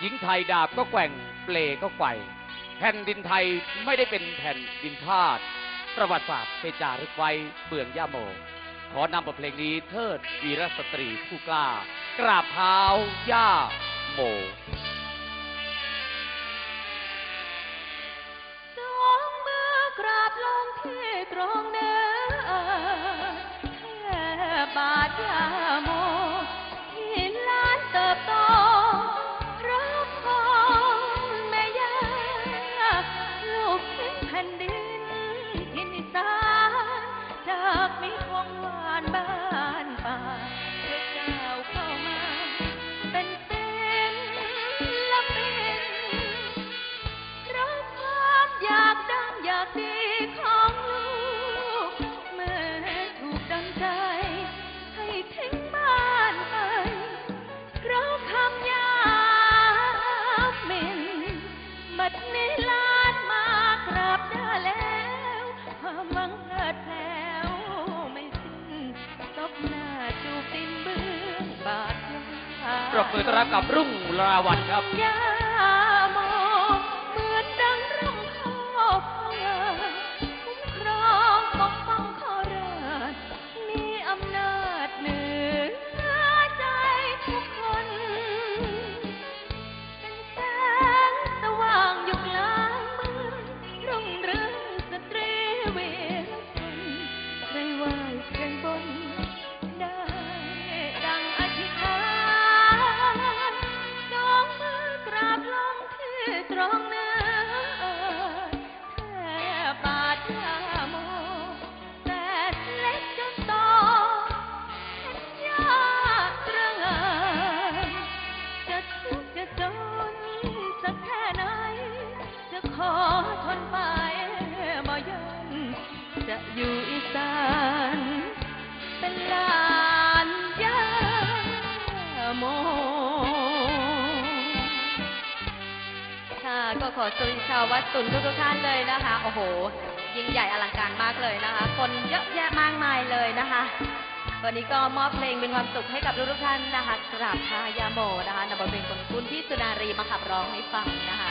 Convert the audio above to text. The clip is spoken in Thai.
หญิงไทยดาบก็แกว่งเปลก็ไกวแผ่นดินไทยไม่ได้เป็นแผ่นดินทาสประวัติศาสตร์เปจารึกไว้เบื้องย่าโม ขอนำบทเพลงนี้เทิดวีรสตรีผู้กล้า กราบเท้าย่าโมสองมือกราบลงที่ตรงเนื้อแค่บาทยา อีสานจากมีของหวานบ้านป่าเธอก้าวเข้ามา เป็นเป็นละเป็นเพราะความอยากดังอยากดี รบมือต้อนรับกับรุ่งราวันครับ ที่ตรง ค่ะก็ขอสวัสดีชาววัดสุนทุกๆท่านเลยนะคะ โอ้โห ยิ่งใหญ่อลังการมากเลยนะคะ คนเยอะแยะมากมายเลยนะคะ วันนี้ก็มอบเพลงเป็นความสุขให้กับทุกๆท่านนะคะกราบทายาโมนะคะนำบทเพลงของคุณพี่สุนารีมาขับร้องให้ฟังนะคะ